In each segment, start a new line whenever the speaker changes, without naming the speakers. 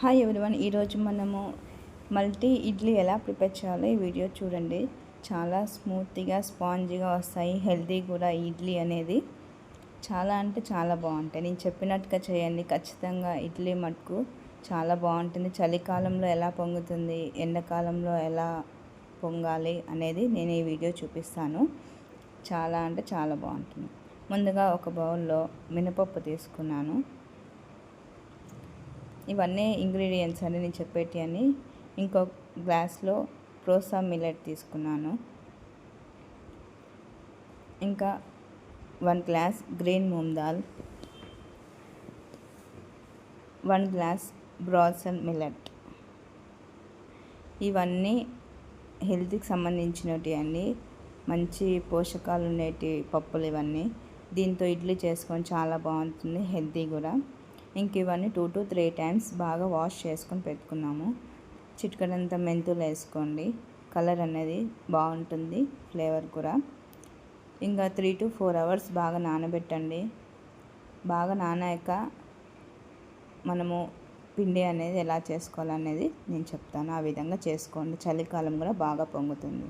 Hi everyone ఈరోజు మనము multi idli ఎలా ప్రిపేర్ చేయాలో ఈ వీడియో చూడండి. చాలా స్మూత్గా స్పాంజీగా వస్తాయి హెల్తీ కూడా ఇడ్లీ అనేది. చాలా అంటే చాలా బాగుంటాయి. నేను చెప్పినట్టుగా చేయండి. ఖచ్చితంగా ఇడ్లీ మటుకు చాలా బాగుంటుంది. చలికాలంలో ఎలా పొంగుతుంది ఎండాకాలంలో ఎలా పొంగాలి అనేది నేను ఈ వీడియో చూపిస్తాను. చాలా అంటే చాలా బాగుంటుంది. ముందుగా ఒక బౌల్లో మినపప్పు తీసుకున్నాను. ఇవన్నీ ఇంగ్రీడియంట్స్ అని నేను చెప్పేటి అని ఇంకో గ్లాస్లో ప్రోసా మిల్లెట్ తీసుకున్నాను. ఇంకా one glass green moong dal. One glass బ్రాసన్ millet. ఇవన్నీ హెల్త్కి సంబంధించినవి అండి మంచి పోషకాలు ఉండేటి పప్పులు ఇవన్నీ. దీంతో ఇడ్లీ చేసుకొని చాలా బాగుంటుంది హెల్తీ కూడా. ఇంక ఇవన్నీ టూ టు త్రీ టైమ్స్ బాగా వాష్ చేసుకొని పెట్టుకున్నాము. చిటికడంత మెంతులు వేసుకోండి. కలర్ అనేది బాగుంటుంది ఫ్లేవర్ కూడా. ఇంకా త్రీ టు ఫోర్ అవర్స్ బాగా నానబెట్టండి. బాగా నానాక మనము పిండి అనేది ఎలా చేసుకోవాలనేది నేను చెప్తాను. ఆ విధంగా చేసుకోండి. చలికాలం కూడా బాగా పొంగుతుంది.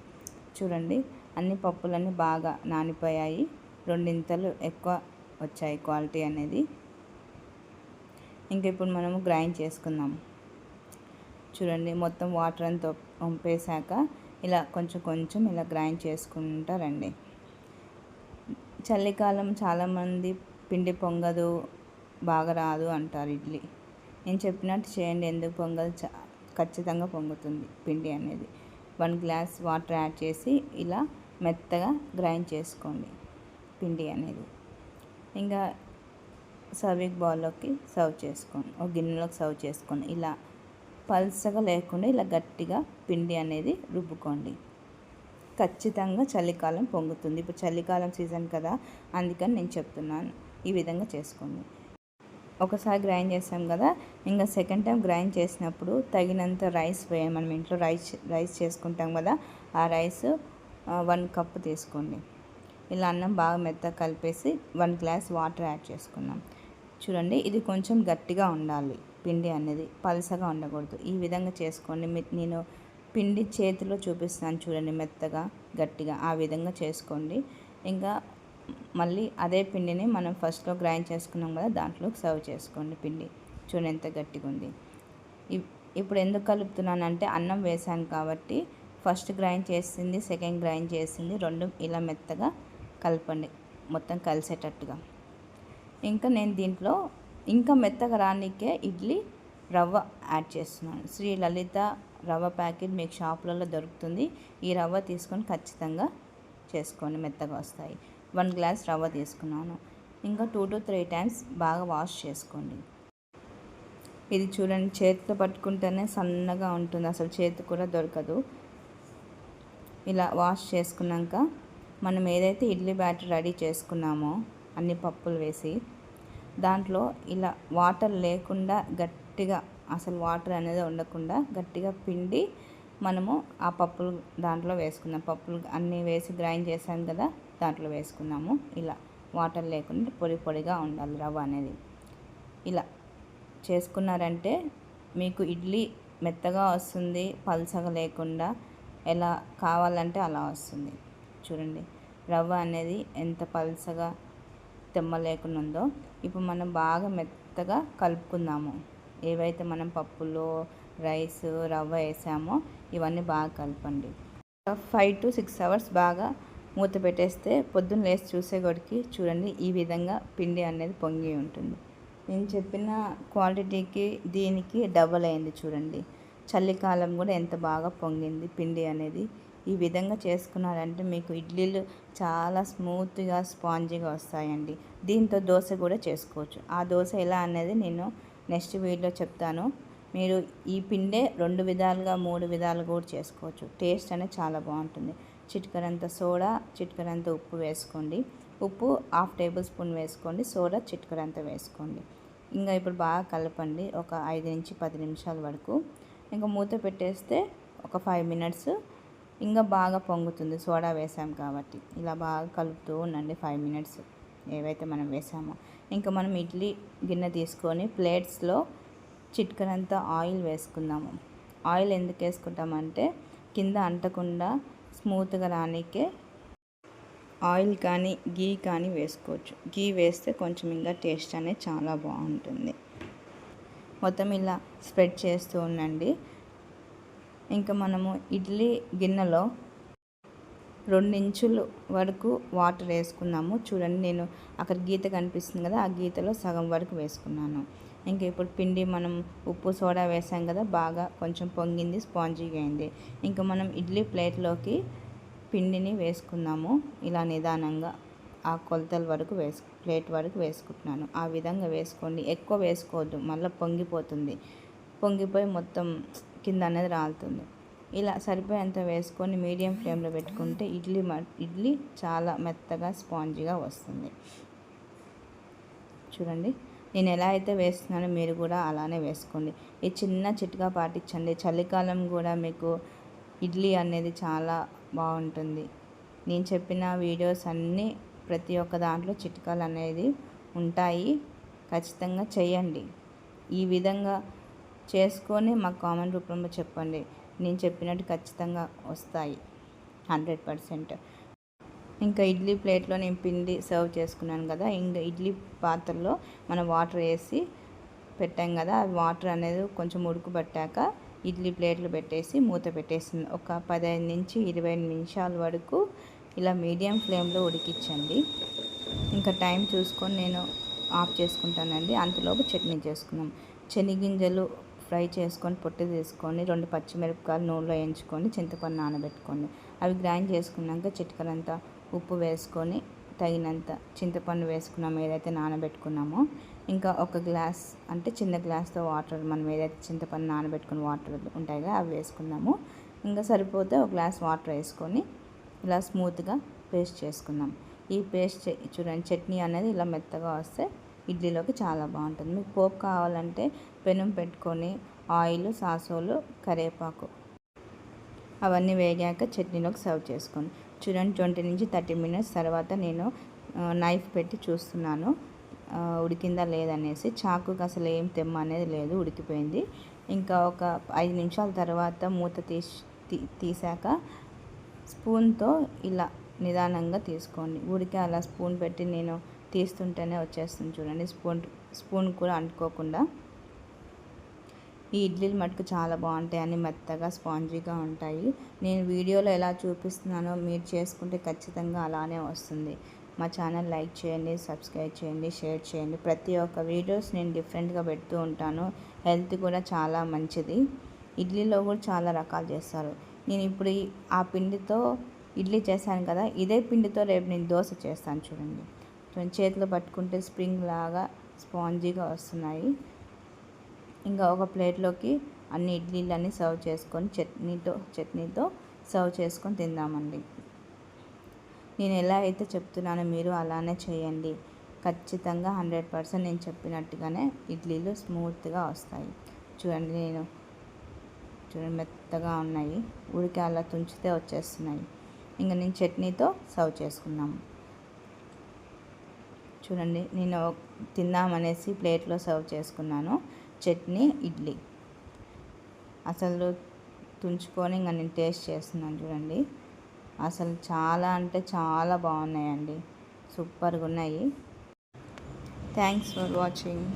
చూడండి అన్ని పప్పులన్నీ బాగా నానిపోయాయి. రెండింతలు ఎక్కువ వచ్చాయి క్వాలిటీ అనేది. ఇంకా ఇప్పుడు మనము గ్రైండ్ చేసుకుందాం. చూడండి మొత్తం వాటర్ అంతా పంపేశాక ఇలా కొంచెం కొంచెం ఇలా గ్రైండ్ చేసుకుంటారండి చలికాలం చాలామంది పిండి పొంగదు బాగా రాదు అంటారు ఇడ్లీ. నేను చెప్పినట్టు చేయండి ఎందుకు పొంగదు? ఖచ్చితంగా పొంగుతుంది పిండి అనేది. వన్ గ్లాస్ వాటర్ యాడ్ చేసి ఇలా మెత్తగా గ్రైండ్ చేసుకోండి పిండి అనేది. ఇంకా సర్వింగ్ బౌల్లోకి సర్వ్ చేసుకోండి ఒక గిన్నెలోకి సర్వ్ చేసుకోండి ఇలా పల్సగా లేకుండా ఇలా గట్టిగా పిండి అనేది రుబ్బుకోండి. ఖచ్చితంగా చలికాలం పొంగుతుంది. ఇప్పుడు చలికాలం సీజన్ కదా అందుకని నేను చెప్తున్నాను. ఈ విధంగా చేసుకోండి. ఒకసారి గ్రైండ్ చేసాం కదా ఇంకా సెకండ్ టైం గ్రైండ్ చేసినప్పుడు తగినంత రైస్ వేయాలి మనం ఇంట్లో రైస్ రైస్ చేసుకుంటాం కదా ఆ రైస్ వన్ కప్ తీసుకోండి. ఇలా అన్నం బాగా మెత్తగా కలిపేసి వన్ గ్లాస్ వాటర్ యాడ్ చేసుకున్నాం చూడండి ఇది కొంచెం గట్టిగా ఉండాలి పిండి అనేది పలసగా ఉండకూడదు. ఈ విధంగా చేసుకోండి. నేను పిండి చేతిలో చూపిస్తాను చూడండి మెత్తగా గట్టిగా. ఆ విధంగా చేసుకోండి. ఇంకా మళ్ళీ అదే పిండిని మనం ఫస్ట్లో గ్రైండ్ చేసుకున్నాం కదా దాంట్లోకి సర్వ్ చేసుకోండి పిండి. చూడండి ఎంత గట్టిగా ఉంది. ఇప్పుడు ఎందుకు కలుపుతున్నానంటే అన్నం వేసాను కాబట్టి ఫస్ట్ గ్రైండ్ చేసింది సెకండ్ గ్రైండ్ చేసింది రెండు ఇలా మెత్తగా కలపండి మొత్తం కలిసేటట్టుగా. ఇంకా నేను దీంట్లో ఇంకా మెత్తగా రానికే ఇడ్లీ రవ్వ యాడ్ చేస్తున్నాను. శ్రీ లలిత రవ్వ ప్యాకెట్ మీకు షాపులలో దొరుకుతుంది. ఈ రవ్వ తీసుకొని ఖచ్చితంగా చేసుకోండి మెత్తగా వస్తాయి. వన్ గ్లాస్ రవ్వ తీసుకున్నాను. ఇంకా టూ టు త్రీ టైమ్స్ బాగా వాష్ చేసుకోండి. ఇది చూడండి చేతితో పట్టుకుంటేనే సన్నగా ఉంటుంది. అసలు చేతి కూడా దొరకదు. ఇలా వాష్ చేసుకున్నాక మనం ఏదైతే ఇడ్లీ బ్యాటర్ రెడీ చేసుకున్నామో అన్ని పప్పులు వేసి దాంట్లో ఇలా వాటర్ లేకుండా గట్టిగా అసలు వాటర్ అనేది ఉండకుండా గట్టిగా పిండి మనము ఆ పప్పులు దాంట్లో వేసుకుందాం. పప్పులు అన్నీ వేసి గ్రైండ్ చేసాం కదా దాంట్లో వేసుకున్నాము ఇలా వాటర్ లేకుండా పొడి పొడిగా ఉండాలి రవ్వ అనేది. ఇలా చేసుకున్నారంటే మీకు ఇడ్లీ మెత్తగా వస్తుంది పల్సగా లేకుండా. ఎలా కావాలంటే అలా వస్తుంది. చూడండి రవ్వ అనేది ఎంత పల్సగా తెమ్మ లేకుండా ఉందో ఇప్పుడు మనం బాగా మెత్తగా కలుపుకుందాము. ఏవైతే మనం పప్పులో రైస్ రవ్వ వేసామో ఇవన్నీ బాగా కలపండి. ఫైవ్ టు సిక్స్ అవర్స్ బాగా మూత పెట్టేస్తే పొద్దున్న లేచి చూసేకొడికి చూడండి ఈ విధంగా పిండి అనేది పొంగి ఉంటుంది. నేను చెప్పిన క్వాలిటీకి దీనికి డబల్ అయింది చూడండి. చలికాలం కూడా ఎంత బాగా పొంగింది పిండి అనేది. ఈ విధంగా చేసుకున్నారంటే మీకు ఇడ్లీలు చాలా స్మూత్గా స్పాంజీగా వస్తాయండి. దీంతో దోశ కూడా చేసుకోవచ్చు. ఆ దోశ ఎలా అనేది నేను నెక్స్ట్ వీడియో చెప్తాను. మీరు ఈ పిండే రెండు విధాలుగా మూడు విధాలుగా కూడా చేసుకోవచ్చు. టేస్ట్ అనేది చాలా బాగుంటుంది. చిటికరంత సోడా చిటికరంత ఉప్పు వేసుకోండి. ఉప్పు హాఫ్ టేబుల్ స్పూన్ వేసుకోండి. సోడా చిటికరంత వేసుకోండి. ఇంకా ఇప్పుడు బాగా కలపండి. ఒక ఐదు నుంచి పది నిమిషాల వరకు. ఇంకా మూత పెట్టేస్తే ఒక ఫైవ్ మినిట్స్ ఇంకా బాగా పొంగుతుంది. సోడా వేసాం కాబట్టి. ఇలా బాగా కలుపుతూ ఉండండి ఫైవ్ మినిట్స్. ఏవైతే మనం వేసామో. ఇంకా మనం ఇడ్లీ గిన్నె తీసుకొని ప్లేట్స్లో చిట్కనంతా ఆయిల్ వేసుకుందాము. ఆయిల్ ఎందుకు వేసుకుంటామంటే కింద అంటకుండా స్మూత్గా రానికే ఆయిల్ కానీ గీ కానీ వేసుకోవచ్చు. గీ వేస్తే కొంచెం ఇంకా టేస్ట్ అనేది చాలా బాగుంటుంది. మొత్తం ఇలా స్ప్రెడ్ చేస్తూ ఉండండి. ఇంకా మనము ఇడ్లీ గిన్నెలో రెండించులు వరకు వాటర్ వేసుకున్నాము. చూడండి నేను అక్కడ గీత కనిపిస్తుంది కదా ఆ గీతలో సగం వరకు వేసుకున్నాను. ఇంకా ఇప్పుడు పిండి మనం ఉప్పు సోడా వేసాం కదా బాగా కొంచెం పొంగింది స్పాంజీగా అయింది. ఇంకా మనం ఇడ్లీ ప్లేట్లోకి పిండిని వేసుకున్నాము ఇలా నిదానంగా ఆ కొలతల వరకు వేసు ప్లేట్ వరకు వేసుకుంటున్నాను. ఆ విధంగా వేసుకోండి. ఎక్కువ వేసుకోవద్దు మళ్ళీ పొంగిపోతుంది. పొంగిపోయి మొత్తం కింద అనేది రాలుతుంది. ఇలా సరిపోయేంత వేసుకొని మీడియం ఫ్లేమ్లో పెట్టుకుంటే ఇడ్లీ ఇడ్లీ చాలా మెత్తగా స్పాంజీగా వస్తుంది. చూడండి. నేను ఎలా అయితే వేస్తున్నానో మీరు కూడా అలానే వేసుకోండి. ఈ చిన్న చిట్కా పాటించండి. చలికాలం కూడా మీకు ఇడ్లీ అనేది చాలా బాగుంటుంది. నేను చెప్పిన వీడియోస్ అన్నీ ప్రతి ఒక్క దాంట్లో చిట్కాలు అనేది ఉంటాయి. ఖచ్చితంగా చేయండి. ఈ విధంగా చేసుకొని మాకు కామెంట్ రూపంలో చెప్పండి. నేను చెప్పినట్టు ఖచ్చితంగా వస్తాయి. Hundred percent. ఇంకా ఇడ్లీ ప్లేట్లో నేను పిండి సర్వ్ చేసుకున్నాను కదా ఇంకా ఇడ్లీ పాత్రలో మనం వాటర్ వేసి పెట్టాం కదా వాటర్ అనేది కొంచెం ఉడుకుబట్టాక ఇడ్లీ ప్లేట్లు పెట్టేసి మూత పెట్టేసింది. ఒక పదిహేను నుంచి ఇరవై నిమిషాల వరకు ఇలా మీడియం ఫ్లేమ్లో ఉడికించండి. ఇంకా టైం చూసుకొని నేను ఆఫ్ చేసుకుంటానండి. అంతలోపు చట్నీ చేసుకున్నాం శనిగింజలు ఫ్రై చేసుకొని పొట్టు తీసుకొని రెండు పచ్చిమిరపకాయలు నూనెలో వేయించుకొని చింతపండు నానబెట్టుకోండి అవి గ్రైండ్ చేసుకున్నాక చిటికలంతా ఉప్పు వేసుకొని తగినంత చింతపండు వేసుకున్నాము ఏదైతే నానబెట్టుకున్నామో. ఇంకా ఒక గ్లాస్ అంటే చిన్న గ్లాస్తో వాటర్ మనం ఏదైతే చింతపండు నానబెట్టుకుని వాటర్ ఉంటాయి కదా అవి వేసుకున్నాము. ఇంకా సరిపోతే ఒక గ్లాస్ వాటర్ వేసుకొని ఇలా స్మూత్గా పేస్ట్ చేసుకుందాం ఈ పేస్ట్ చూడండి చట్నీ అనేది ఇలా మెత్తగా వస్తే ఇడ్లీలోకి చాలా బాగుంటుంది. మీకు పోపు కావాలంటే పెనం పెట్టుకొని ఆయిల్ సాసోలు కరివేపాకు అవన్నీ వేగాక చట్నీలోకి సర్వ్ చేసుకోండి. చూడండి ట్వంటీ నుంచి థర్టీ మినిట్స్ తర్వాత నేను నైఫ్ పెట్టి చూస్తున్నాను. ఉడికిందా లేదనేసి చాకుకి అసలు ఏం తెమ్మ అనేది లేదు ఉడికిపోయింది. ఇంకా ఒక ఐదు నిమిషాల తర్వాత మూత తీసి తీసాక స్పూన్తో ఇలా నిదానంగా తీసుకోండి. ఉడికి అలా స్పూన్ పెట్టి నేను తీస్తుంటేనే వచ్చేస్తుంది చూడండి. స్పూన్ స్పూన్ కూడా అంటుకోకుండా ఈ ఇడ్లీలు మటుకు చాలా బాగుంటాయి అన్ని మెత్తగా స్పాంజీగా ఉంటాయి. నేను వీడియోలో ఎలా చూపిస్తున్నానో మీరు చేసుకుంటే ఖచ్చితంగా అలానే వస్తుంది. మా ఛానల్ లైక్ చేయండి సబ్స్క్రైబ్ చేయండి షేర్ చేయండి. ప్రతి ఒక్క వీడియోస్ నేను డిఫరెంట్గా పెడుతూ ఉంటాను. హెల్త్ కూడా చాలా మంచిది. ఇడ్లీలో కూడా చాలా రకాలు చేస్తారు. నేను ఇప్పుడు ఆ పిండితో ఇడ్లీ చేశాను కదా ఇదే పిండితో రేపు నేను దోశ చేస్తాను చూడండి చేతిలో పట్టుకుంటే స్ప్రింగ్ లాగా స్పాంజీగా వస్తున్నాయి. ఇంకా ఒక ప్లేట్లోకి అన్ని ఇడ్లీలన్నీ సర్వ్ చేసుకొని చట్నీతో చట్నీతో సర్వ్ చేసుకొని తిందామండి. నేను ఎలా అయితే చెప్తున్నానో మీరు అలానే చేయండి. ఖచ్చితంగా హండ్రెడ్ పర్సెంట్ నేను చెప్పినట్టుగానే ఇడ్లీలు స్మూత్గా వస్తాయి. చూడండి నేను చూడండి మెత్తగా ఉన్నాయి. ఉడికి అలా తుంచితే వచ్చేస్తున్నాయి. ఇంకా నేను చట్నీతో సర్వ్ చేసుకున్నాము చూడండి నేను తిందామనేసి ప్లేట్లో సర్వ్ చేసుకున్నాను. చట్నీ ఇడ్లీ. అసలు తుంచుకొని ఇంకా నేను టేస్ట్ చేస్తున్నాను చూడండి. అసలు చాలా అంటే చాలా బాగున్నాయండి. సూపర్గా ఉన్నాయి. Thanks for watching.